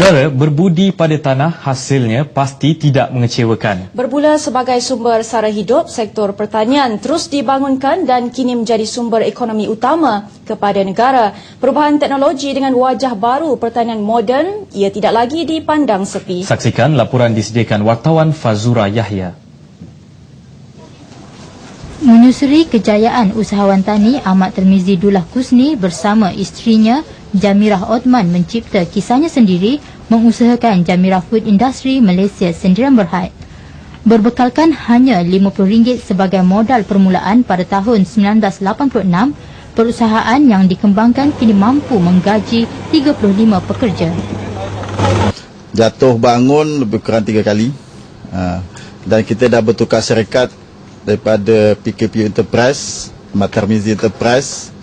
Saudara, berbudi pada tanah hasilnya pasti tidak mengecewakan. Bermula sebagai sumber sara hidup, sektor pertanian terus dibangunkan dan kini menjadi sumber ekonomi utama kepada negara. Perubahan teknologi dengan wajah baru pertanian moden, ia tidak lagi dipandang sepi. Saksikan laporan disediakan wartawan Fazura Yahya. Menyusuri kejayaan usahawan tani Ahmad Termizi Dullah Kusni bersama isterinya Jamirah Othman mencipta kisahnya sendiri mengusahakan Jamirah Food Industry Malaysia Sendirian Berhad. Berbekalkan hanya RM50 sebagai modal permulaan pada tahun 1986, perusahaan yang dikembangkan kini mampu menggaji 35 pekerja. Jatuh bangun lebih kurang tiga kali. Ha. Dan kita dah bertukar syarikat daripada PKP Enterprise, Matermizi Enterprise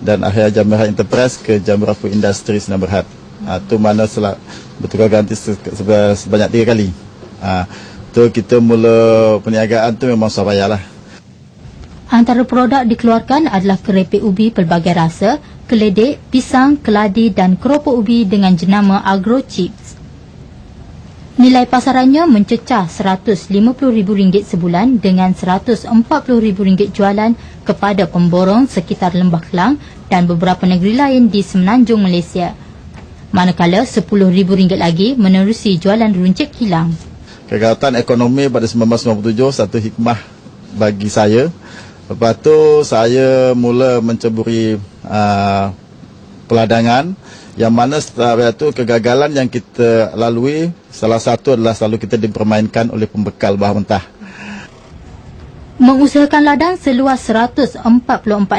dan akhirnya Jamirah Enterprise ke Jamirah Food Industries Senang Berhad. Ha, tu mana selak, bertukar ganti sebanyak tiga kali. Ha, tu kita mula perniagaan tu memang susah lah. Antara produk dikeluarkan adalah kerepek ubi pelbagai rasa, keledek, pisang, keladi dan keropok ubi dengan jenama Agro Chips. Nilai pasarannya mencecah RM150,000 sebulan dengan RM140,000 jualan kepada pemborong sekitar Lembah Kelang dan beberapa negeri lain di Semenanjung Malaysia. Manakala RM10,000 lagi menerusi jualan runcit kilang. Kegagalan ekonomi pada 1997 satu hikmah bagi saya. Lepas tu saya mula menceburi uh, peladangan yang mana setelah itu kegagalan yang kita lalui salah satu adalah selalu kita dipermainkan oleh pembekal bahan mentah. Mengusahakan ladang seluas 144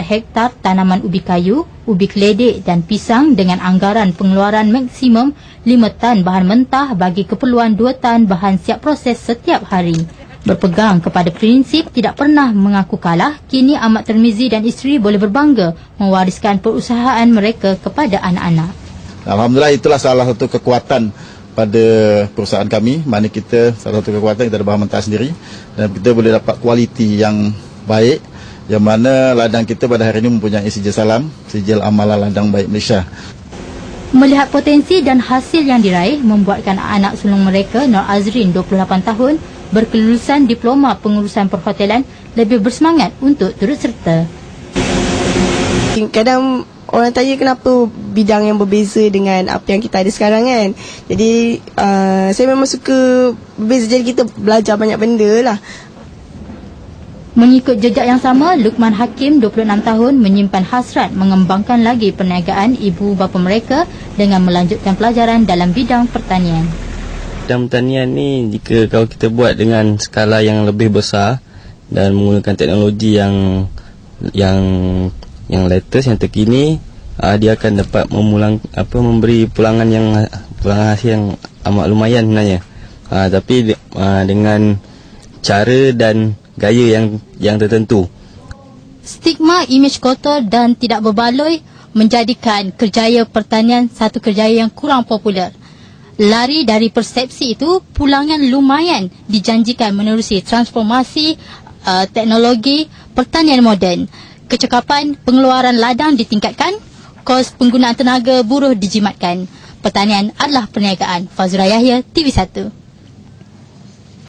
hektar tanaman ubi kayu, ubi keledek dan pisang dengan anggaran pengeluaran maksimum 5 tan bahan mentah bagi keperluan 2 tan bahan siap proses setiap hari. Berpegang kepada prinsip tidak pernah mengaku kalah, kini Ahmad Termizi dan isteri boleh berbangga mewariskan perusahaan mereka kepada anak-anak. Alhamdulillah itulah salah satu kekuatan pada perusahaan kami. Mana kita salah satu kekuatan kita ada bahan mentah sendiri dan kita boleh dapat kualiti yang baik yang mana ladang kita pada hari ini mempunyai sijil salam, sijil amalan ladang baik Malaysia. Melihat potensi dan hasil yang diraih membuatkan anak sulung mereka Nur Azrin 28 tahun berkelulusan diploma pengurusan perhotelan lebih bersemangat untuk turut serta. Kadang orang tanya kenapa bidang yang berbeza dengan apa yang kita ada sekarang kan. Jadi uh, saya memang suka berbeza jadi kita belajar banyak benda lah. Mengikut jejak yang sama, Lukman Hakim 26 tahun menyimpan hasrat mengembangkan lagi perniagaan ibu bapa mereka dengan melanjutkan pelajaran dalam bidang pertanian. Dalam pertanian ni jika kalau kita buat dengan skala yang lebih besar dan menggunakan teknologi yang yang yang latest yang terkini uh, dia akan dapat memulang apa memberi pulangan yang pulangan hasil yang amat lumayan sebenarnya. Uh, tapi uh, dengan cara dan gaya yang yang tertentu. Stigma imej kotor dan tidak berbaloi menjadikan kerjaya pertanian satu kerjaya yang kurang popular. Lari dari persepsi itu, pulangan lumayan dijanjikan menerusi transformasi uh, teknologi pertanian moden. Kecekapan pengeluaran ladang ditingkatkan, kos penggunaan tenaga buruh dijimatkan. Pertanian adalah perniagaan. Fazura Yahya, TV1.